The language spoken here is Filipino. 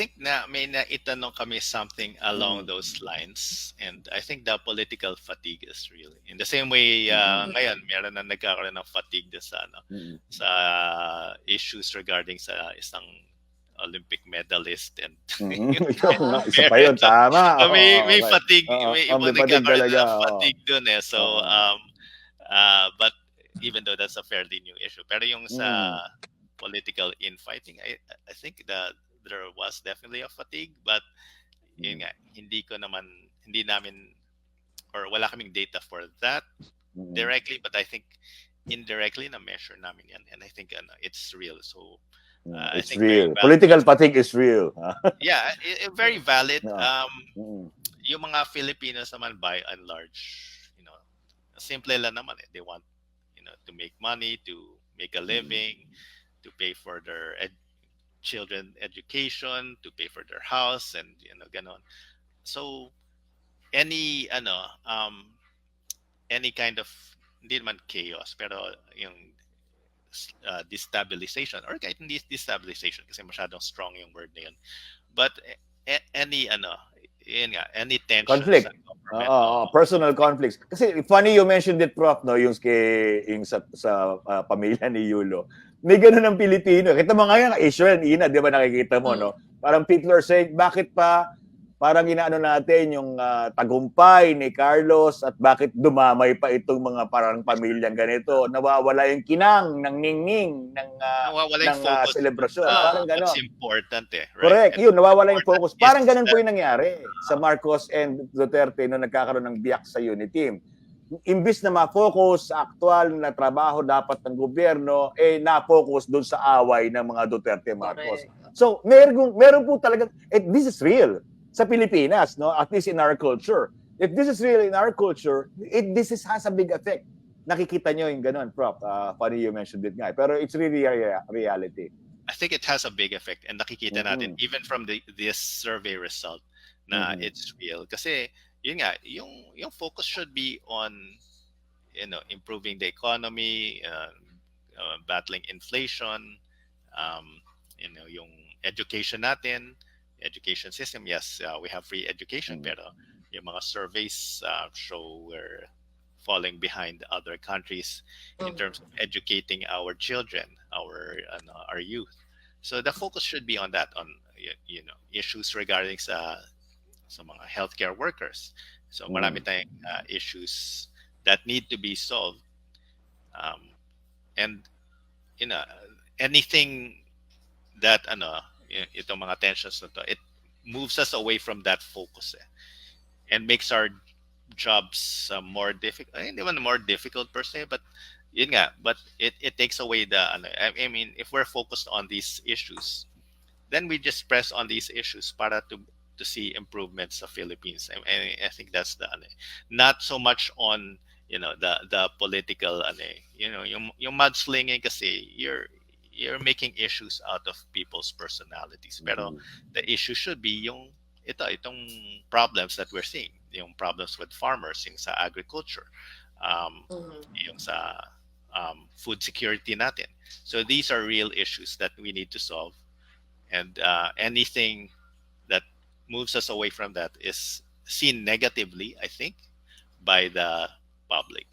think na may naitanong kami something along Mm. those lines and I think the political fatigue is real. In the same way uh, Mm. ngayon meron na nagkakaroon ng fatigue din sa ano Mm. sa issues regarding sa isang Olympic medalist and Mhm. Nga, isa pa yun, tama. So, may may okay. fatigue, Oo, may ibang nagkakaroon talaga, ng fatigue dun eh. So, um, uh, but even though that's a fairly new issue, pero yung sa Mm. political infighting, I, I think that there was definitely a fatigue, but yun Mm. nga, hindi ko naman, hindi namin, or wala kaming data for that Mm. directly, but I think indirectly na measure namin yan. And I think ano, it's real. So, Mm. uh, I It's real. Political fatigue is real. yeah, i- i- very valid. Yeah. Um, Mm. yung mga Filipinos naman by and large, you know, simple lang naman eh. They want, you know, to make money, to make a living, to pay for their ed- children education, to pay for their house and you know, ganon. So any ano um any kind of hindi naman chaos pero yung uh, destabilization or kahit hindi destabilization kasi masyadong strong yung word na yun. But a- any ano yun nga, any tension Conflict. Oo, oo, personal conflicts. Kasi funny you mentioned it, Prof, no, yung, kay, yung sa, sa ah, pamilya ni Yulo. May ganun ng Pilipino. Kita mo ngayon, issue yan, Ina, di ba nakikita mo, no? Parang people are saying, bakit pa parang inaano natin yung ah, tagumpay ni Carlos at bakit dumamay pa itong mga parang pamilyang ganito. Nawawala yung kinang ng ningning ng, ah, Nawawala ng ah, focus. selebrasyon. Ah, parang ganon. What's important eh. Right? Correct. And Yun, nawawala yung focus. Parang ganun po yung nangyari sa Marcos and Duterte nung nagkakaroon ng biyak sa Uniteam. Imbis na ma-focus sa aktual na trabaho dapat ng gobyerno, eh na-focus doon sa away ng mga Duterte Marcos. So, meron, meron po talaga, eh, this is real sa Pilipinas, no? at least in our culture. If this is real in our culture, it, this is, has a big effect. Nakikita nyo yung ganun, Prof. Uh, funny you mentioned it nga. Pero it's really a rea- reality. I think it has a big effect and nakikita natin Mhm. even from the this survey result na Mhm. it's real kasi yun nga yung yung focus should be on you know improving the economy uh, uh, battling inflation um, you know yung education natin education system yes uh, we have free education Mhm. pero yung mga surveys uh, show we're falling behind other countries in terms of educating our children, our ano, our youth. So the focus should be on that, on y- you know issues regarding sa sa mga healthcare workers. So marami tayong uh, issues that need to be solved, um, and you know anything that ano itong mga tensions na to, it moves us away from that focus eh, and makes our jobs uh, more difficult. Hindi man more difficult per se, but yun nga, but it, it takes away the, ano, I, I mean, if we're focused on these issues, then we just press on these issues para to to see improvements sa Philippines. I, I, I think that's the, ano, not so much on, you know, the the political, ano, you know, yung, yung mudslinging kasi, you're, you're making issues out of people's personalities. Pero the issue should be yung ito itong problems that we're seeing yung problems with farmers yung sa agriculture um, yung sa um, food security natin so these are real issues that we need to solve and uh, anything moves us away from that is seen negatively i think by the public